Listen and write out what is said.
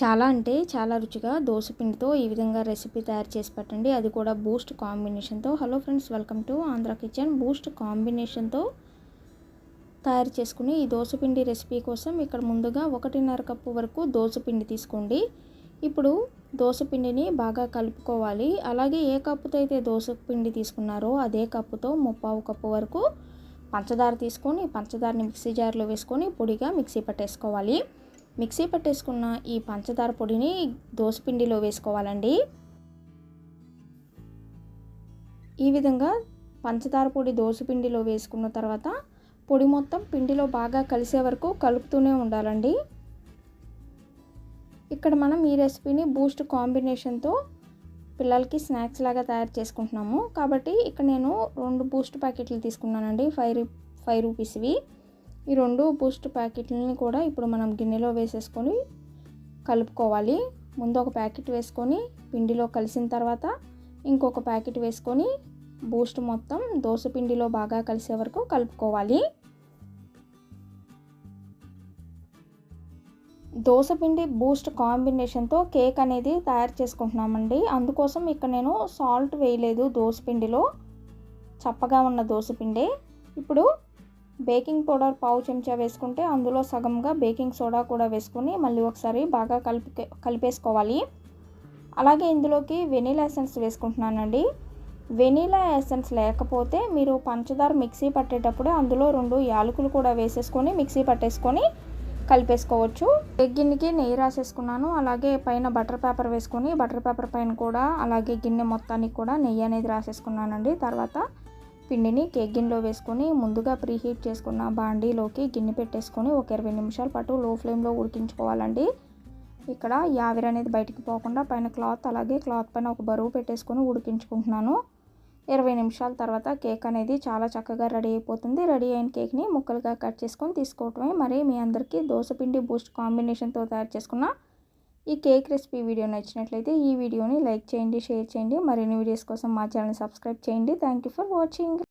చాలా అంటే చాలా రుచిగా దోశపిండితో ఈ విధంగా రెసిపీ తయారు చేసి పెట్టండి. అది కూడా బూస్ట్ కాంబినేషన్తో hello friends welcome to Andhra kitchen boost కాంబినేషన్తో తయారు చేసుకుని ఈ దోశపిండి రెసిపీ కోసం ఇక్కడ ముందుగా ఒకటిన్నర కప్పు వరకు దోశపిండి తీసుకోండి. ఇప్పుడు దోశపిండిని బాగా కలుపుకోవాలి. అలాగే ఏ కప్పుతో అయితే దోశపిండి తీసుకున్నారో అదే కప్పుతో ముప్పావు కప్పు వరకు పంచదార తీసుకొని పంచదారని మిక్సీ జార్లో వేసుకొని పొడిగా మిక్సీ పట్టేసుకోవాలి. మిక్సీ పట్టేసుకున్న ఈ పంచదార పొడిని దోసపిండిలో వేసుకోవాలండి. ఈ విధంగా పంచదార పొడి దోసపిండిలో వేసుకున్న తర్వాత పొడి మొత్తం పిండిలో బాగా కలిసే వరకు కలుపుతూనే ఉండాలండి. ఇక్కడ మనం ఈ రెసిపీని బూస్ట్ కాంబినేషన్తో పిల్లలకి స్నాక్స్ లాగా తయారు చేసుకుంటున్నాము. కాబట్టి ఇక్కడ నేను రెండు బూస్ట్ ప్యాకెట్లు తీసుకున్నానండి. ఫైవ్ ఫైవ్ రూపీస్వి. ఈ రెండు బూస్ట్ ప్యాకెట్లని కూడా ఇప్పుడు మనం గిన్నెలో వేసేసుకొని కలుపుకోవాలి. ముందు ఒక ప్యాకెట్ వేసుకొని పిండిలో కలిసిన తర్వాత ఇంకొక ప్యాకెట్ వేసుకొని బూస్ట్ మొత్తం దోశ పిండిలో బాగా కలిసే వరకు కలుపుకోవాలి. దోసపిండి బూస్ట్ కాంబినేషన్తో కేక్ అనేది తయారు చేసుకుంటున్నామండి. అందుకోసం ఇక్కడ నేను సాల్ట్ వేయలేదు దోసపిండిలో చప్పగా ఉన్న దోసపిండి ఇప్పుడు బేకింగ్ పౌడర్ పావు చెంచా వేసుకుంటే అందులో సగంగా బేకింగ్ సోడా కూడా వేసుకొని మళ్ళీ ఒకసారి బాగా కలిపి కలిపేసుకోవాలి. అలాగే ఇందులోకి వెనీలా ఎసెన్స్ వేసుకుంటున్నానండి. వెనీలా ఎసెన్స్ లేకపోతే మీరు పంచదార మిక్సీ పట్టేటప్పుడే అందులో రెండు యాలకులు కూడా వేసేసుకొని మిక్సీ పట్టేసుకొని కలిపేసుకోవచ్చు. గిన్నెకి నెయ్యి రాసేసుకున్నాను. అలాగే పైన బటర్ పేపర్ వేసుకొని బటర్ పేపర్ పైన కూడా అలాగే గిన్నె మొత్తానికి కూడా నెయ్యి అనేది రాసేసుకున్నానండి. తర్వాత పిండిని కేక్ గిన్నెలో వేసుకొని ముందుగా ప్రీహీట్ చేసుకున్న బాండీలోకి గిన్నె పెట్టేసుకొని ఒక ఇరవై నిమిషాల పాటు లో ఫ్లేమ్లో ఉడికించుకోవాలండి. ఇక్కడ యావిరి అనేది బయటికి పోకుండా పైన క్లాత్ అలాగే క్లాత్ పైన ఒక బరువు పెట్టేసుకొని ఉడికించుకుంటున్నాను. ఇరవై నిమిషాల తర్వాత కేక్ అనేది చాలా చక్కగా రెడీ అయిపోతుంది. రెడీ అయిన కేక్ని ముక్కలుగా కట్ చేసుకొని తీసుకోవటమే. మరి మీ అందరికీ దోశపిండి బూస్ట్ కాంబినేషన్తో తయారు చేసుకున్న ఈ కేక్ రెసిపీ వీడియో నచ్చినట్లయితే ఈ వీడియోని లైక్ చేయండి షేర్ చేయండి. మరిన్ని వీడియోస్ కోసం మా ఛానల్ సబ్స్క్రైబ్ చేయండి. Thank for watching.